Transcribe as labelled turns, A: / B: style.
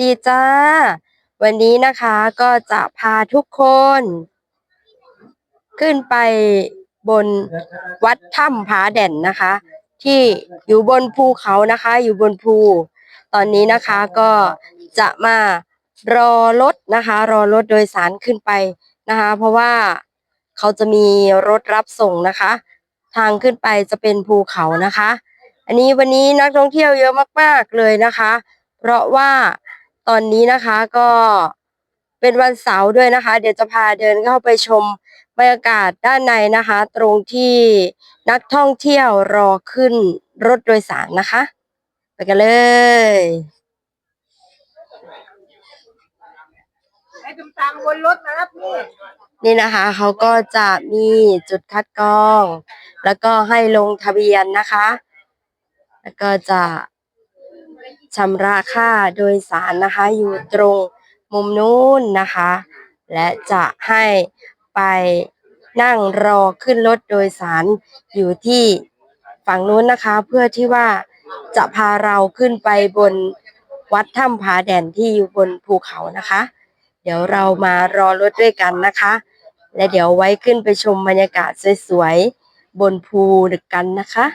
A: ดีจ้า วันนี้นะคะก็จะพาทุกคน ขึ้นไปบนวัดถ้ำผาแด่นนะคะ ที่อยู่บนภูเขานะคะ อยู่บนภู ตอนนี้นะคะก็จะมารอรถนะคะ รอรถโดยสารขึ้นไปนะคะ เพราะว่าเขาจะมีรถรับส่งนะคะ ทางขึ้นไปจะเป็นภูเขานะคะ อันนี้วันนี้นักท่องเที่ยวเยอะมาก ๆ เลยนะคะ เพราะว่า ตอนนี้นะคะก็เป็นวันเสาร์ด้วยนะคะ เดี๋ยวจะพาเดินเข้าไปชมบรรยากาศด้านในนะคะ ตรงที่นักท่องเที่ยวรอขึ้นรถโดยสารนะคะ ไปกันเลย
B: ให้ตุ้มตังบนรถนะครับพี่
A: นี่นะคะเขาก็จะมีจุดคัดกรอง แล้วก็ให้ลงทะเบียนนะคะ แล้วก็จะ ชำระค่าโดยสารนะคะ อยู่ตรงมุมนู้นนะคะ และจะให้ไปนั่งรอขึ้นรถโดยสารอยู่ที่ฝั่งนู้นนะคะ เพื่อที่ว่าจะพาเราขึ้นไปบนวัดถ้ำผาแดนที่อยู่บนภูเขานะคะ เดี๋ยวเรามารอรถด้วยกันนะคะ และเดี๋ยวไว้ขึ้นไปชมบรรยากาศสวยๆบนภูดึกกันนะคะ